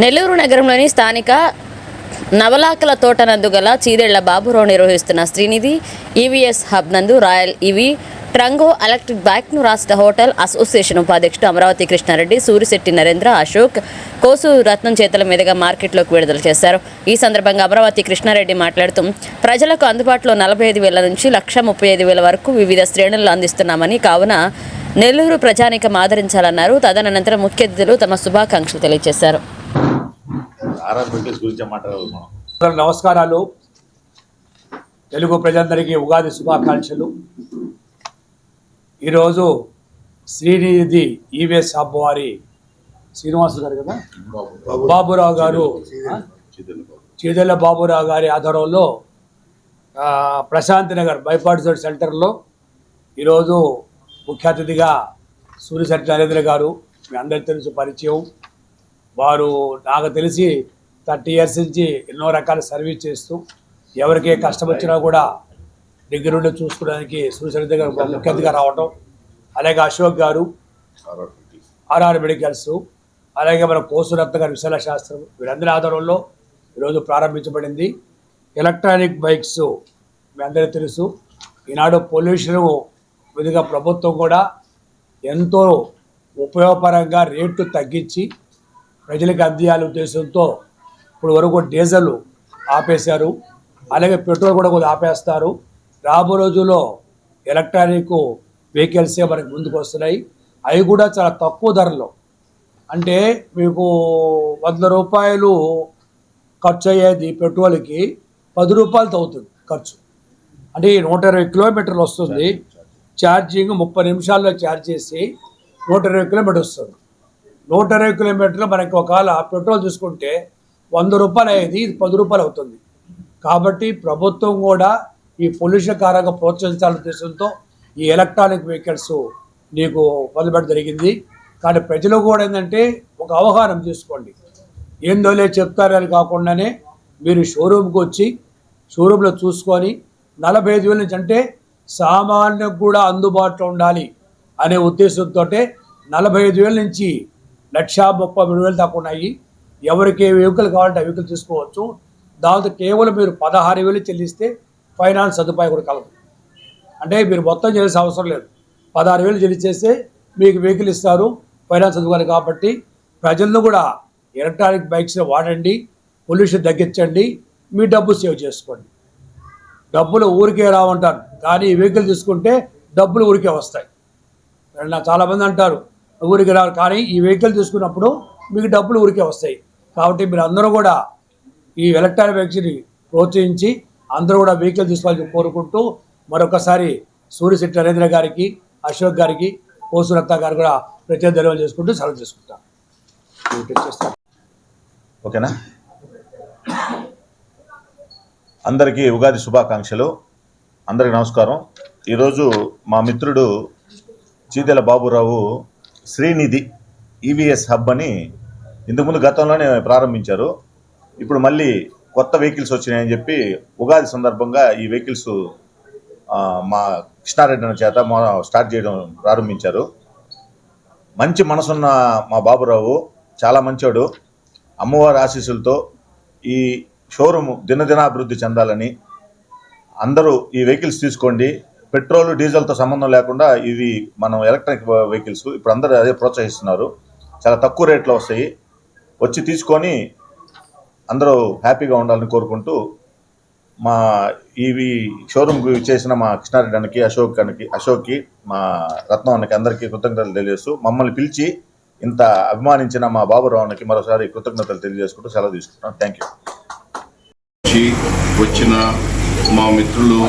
నెల్లూరు నగరంలోని స్థానిక నవలాకల తోట నందు గల చీదేళ్ళ బాబురావు నిర్వహిస్తున్న Srinidhi E V S hub నందు royal E V Trango electric బైక్ను రాష్ట్ర హోటల్ అసోసియేషన్ ఉపాధ్యక్షుడు అమరావతి కృష్ణారెడ్డి సూరిశెట్టి నరేంద్ర అశోక్ కోసు రత్నం చేతుల మీదుగా మార్కెట్లోకి విడుదల చేశారు. ఈ సందర్భంగా అమరావతి కృష్ణారెడ్డి మాట్లాడుతూ ప్రజలకు అందుబాటులో నలభై ఐదు వేల నుంచి లక్ష ముప్పై ఐదు వేల వరకు వివిధ శ్రేణులు అందిస్తున్నామని కావున నెల్లూరు ప్రజానికం ఆదరించాలన్నారు. తదనంతరం ముఖ్య అతిథులు తమ శుభాకాంక్షలు తెలియజేశారు. ఆర్ఆర్ వెంకటేష్ గురించి మాట్లాడాలి మనం. నమస్కారాలు. తెలుగు ప్రజలందరికీ ఉగాది శుభాకాంక్షలు. ఈరోజు శ్రీనిధి ఈవీఎస్ హబ్ వారి శ్రీనివాసు గారు కదా? బాబురావు. గారు? చీదెళ్ళ బాబురావు గారి ఆధ్వర్యంలో ఆ, ప్రశాంత్ నగర్ బైపాడ్స్ సెంటర్లో ఈరోజు ముఖ్య అతిథిగా సూర్యశెట్టి నరేంద్ర గారు. మీ అందరికీ తెలుసు పరిచయం. వారు నాకు తెలిసి థర్టీ ఇయర్స్ నుంచి ఎన్నో రకాల సర్వీస్ చేస్తూ ఎవరికి కష్టం వచ్చినా కూడా దగ్గర నుండి చూసుకోవడానికి సూర్యశెట్టి గారు ముఖ్య అతిథిగా రావటం. అలాగే అశోక్ గారు ఆర్ఆర్ మెడికల్స్ అలాగే మన కోసురత్న గారు విశాల శాస్త్రం వీరందరి ఆధారంలో ఈరోజు ప్రారంభించబడింది. ఎలక్ట్రానిక్ బైక్స్ మీ అందరికీ తెలుసు. ఈనాడు పొల్యూషన్ విధిగా ప్రభుత్వం కూడా ఎంతో ఉపయోగపరంగా రేట్లు తగ్గించి ప్రజలకు అందియాల ఉద్దేశంతో ఇప్పుడు వరకు డీజిల్ ఆపేశారు. అలాగే పెట్రోల్ కూడా కొద్దిగా ఆపేస్తారు. రాబో రోజుల్లో ఎలక్ట్రానిక్ వెహికల్సే మనకు ముందుకు వస్తున్నాయి. అవి కూడా చాలా తక్కువ ధరలో. అంటే మీకు వంద రూపాయలు ఖర్చు అయ్యేది పెట్రోల్కి పది రూపాయలతో అవుతుంది ఖర్చు. అంటే నూట ఇరవై కిలోమీటర్లు వస్తుంది. ఛార్జింగ్ ముప్పై నిమిషాల్లో ఛార్జ్ చేసి నూట ఇరవై కిలోమీటర్ వస్తుంది. నూట ఇరవై కిలోమీటర్లు మనకి ఒకవేళ పెట్రోల్ చూసుకుంటే వంద రూపాయలు అయ్యేది ఇది పది రూపాయలు అవుతుంది. కాబట్టి ప్రభుత్వం కూడా ఈ పొల్యూషన్ కారంగా ప్రోత్సహించాలనే ఉద్దేశంతో ఈ ఎలక్ట్రానిక్ వెహికల్స్ నీకు మొదలుపెట్టడం జరిగింది. కానీ ప్రజలు కూడా ఏంటంటే ఒక అవగాహన తీసుకోండి. ఏందో లేదు చెప్తారని కాకుండానే మీరు షోరూమ్కి వచ్చి షోరూంలో చూసుకొని నలభై ఐదు వేల నుంచి అంటే సామాన్యులకు కూడా అందుబాటులో ఉండాలి అనే ఉద్దేశంతో నలభై ఐదు వేల నుంచి లక్ష ముప్పై మూడు వేలు దాకా ఉన్నాయి. ఎవరికి ఏ వెహికల్ కావాలంటే ఆ వెహికల్ తీసుకోవచ్చు. దాంతో కేవలం మీరు పదహారు వేలు చెల్లిస్తే ఫైనాన్స్ సదుపాయం కూడా కలదు. అంటే మీరు మొత్తం చేయాల్సిన అవసరం లేదు. పదహారు వేలు చెల్లించేస్తే మీకు వెహికల్ ఇస్తారు. ఫైనాన్స్ సదుపాయం కాబట్టి ప్రజలను కూడా ఎలక్ట్రానిక్ బైక్స్ వాడండి. పొల్యూషన్ తగ్గించండి. మీ డబ్బు సేవ్ చేసుకోండి. డబ్బులు ఊరికే రావంటారు. కానీ వెహికల్ తీసుకుంటే డబ్బులు ఊరికే వస్తాయి. నాకు చాలామంది అంటారు ఊరికి రావాలి. కానీ ఈ వెహికల్ తీసుకున్నప్పుడు మీకు డబ్బులు ఊరికే వస్తాయి. కాబట్టి మీరు అందరూ కూడా ఈ ఎలక్ట్రానిక్ వెహికల్ని ప్రోత్సహించి అందరూ కూడా వెహికల్ తీసుకోవాలని కోరుకుంటూ మరొకసారి సూర్యశెట్టి నరేంద్ర గారికి అశోక్ గారికి పోసురత్త గారు కూడా ప్రత్యేక ధన్యవాదాలు చేసుకుంటూ సెలవు చేసుకుంటాం ఓకేనా? అందరికీ ఉగాది శుభాకాంక్షలు. అందరికీ నమస్కారం. ఈరోజు మా మిత్రుడు Cheedela Baburao Srinidhi E V S hub అని ఇంతకుముందు గతంలోనే ప్రారంభించారు. ఇప్పుడు మళ్ళీ కొత్త వెహికల్స్ వచ్చినాయని చెప్పి ఉగాది సందర్భంగా ఈ వెహికల్స్ మా కృష్ణారెడ్డి చేత స్టార్ట్ చేయడం ప్రారంభించారు. మంచి మనసున్న మా బాబురావు చాలా మంచోడు. అమ్మవారి ఆశీస్సులతో ఈ షోరూమ్ దినదినాభివృద్ధి చెందాలని అందరూ ఈ వెహికల్స్ తీసుకోండి. పెట్రోల్ డీజిల్తో సంబంధం లేకుండా ఇవి మనం ఎలక్ట్రిక్ వెహికల్స్ ఇప్పుడు అందరూ అదే ప్రోత్సహిస్తున్నారు. చాలా తక్కువ రేట్లో వస్తాయి. వచ్చి తీసుకొని అందరూ హ్యాపీగా ఉండాలని కోరుకుంటూ మా ఇవి షోరూమ్కి చేసిన మా కృష్ణారెడ్డి అన్నకి అశోక్ అన్నకి అశోక్కి మా రత్నం అన్నకి అందరికీ కృతజ్ఞతలు తెలియజేస్తూ మమ్మల్ని పిలిచి ఇంత అభిమానించిన మా బాబురావు అన్నకి మరోసారి కృతజ్ఞతలు తెలియజేసుకుంటూ సెలవు తీసుకుంటున్నాం. థ్యాంక్ యూ వచ్చిన మా మిత్రులు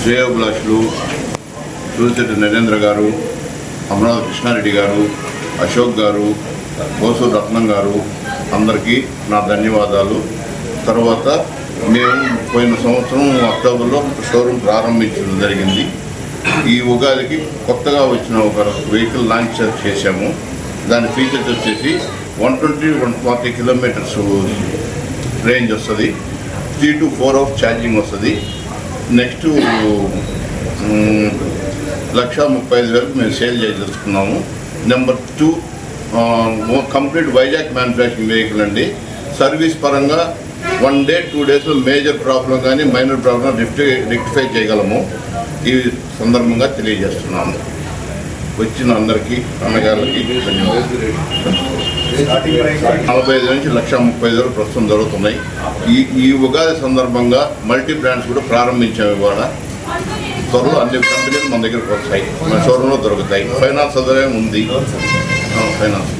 శ్రేయోభిలాషులు సూర్యశెట్టి నరేంద్ర గారు అమరావతి కృష్ణారెడ్డి గారు అశోక్ గారు కోసూరు రత్నం గారు అందరికీ నా ధన్యవాదాలు. తర్వాత మేము పోయిన సంవత్సరం అక్టోబర్లో షోరూమ్ ప్రారంభించడం జరిగింది. ఈ ఉగాదికి కొత్తగా వచ్చిన ఒక వెహికల్ లాంచ్ చేశాము. దాని ఫీచర్స్ వచ్చేసి one twenty one forty kilometres range వస్తుంది. Three to four hours charging వస్తుంది. నెక్స్ట్ లక్ష ముప్పై ఐదు వేలకు మేము sale చేయదలుచుకున్నాము number two complete Vizag manufacturing vehicle అండి. సర్వీస్ పరంగా వన్ డే టూ డేస్లో మేజర్ ప్రాబ్లం కానీ మైనర్ ప్రాబ్లం రిఫ్ట్ రెక్టిఫై చేయగలము. ఈ సందర్భంగా తెలియజేస్తున్నాము. వచ్చిన అందరికీ అన్నగారికి ధన్యవాదాలు. నలభై ఐదు నుంచి లక్ష ముప్పై ఐదు వరకు ప్రస్తుతం జరుగుతున్నాయి. ఈ ఈ ఉగాది సందర్భంగా మల్టీ బ్రాండ్స్ కూడా ప్రారంభించాము ఇవాళ. త్వరలో అన్ని కంపెనీలు మన దగ్గరకు వస్తాయి. మన షోరూంలో దొరుకుతాయి. ఫైనాన్స్ సదుపాయం ఉంది. ఫైనాన్స్.